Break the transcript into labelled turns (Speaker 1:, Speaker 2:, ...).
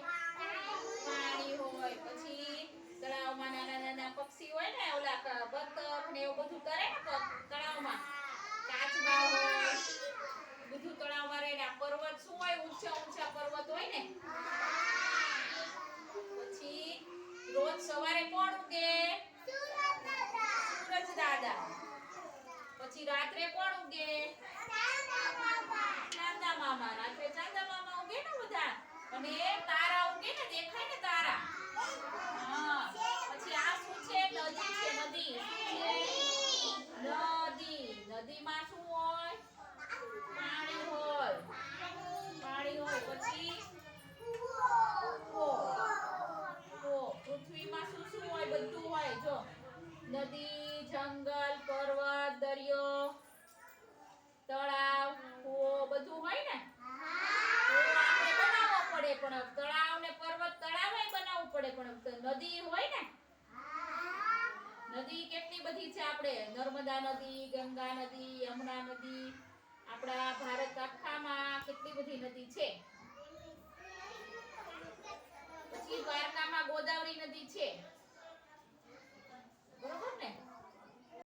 Speaker 1: પાણી હોય પછી તળાવમાં નાના નાના પક્ષી હોય ને ઓલા બતક ને એવું બધું કરે ને તળાવમાં. કાચબા હોય બધું તળાવમાં રહે ને પર્વત શું હોય? ઊંચા ઊંચા પર્વત હોય ને. પછી રોજ સવારે કોણ ઉગે સૂરજ દાદા. પછી રાત્રે કોણ ઉગે ચાંદા મામા. રાત્રે ચાંદા મામા ઉગે ને બધા. અને નદી, જંગલ, પર્વત, દરિયો, તળાવ, કૂવો, બધું હોય ને? બનાવવો પડે પણ તળાવ ને પર્વત તળાવ બનાવવું પડે પણ નદી હોય ને? નદી કેટલી બધી છે આપણે? નર્મદા નદી, ગંગા નદી, યમુના નદી, આપણા ભારત આખામાં કેટલી બધી નદી છે?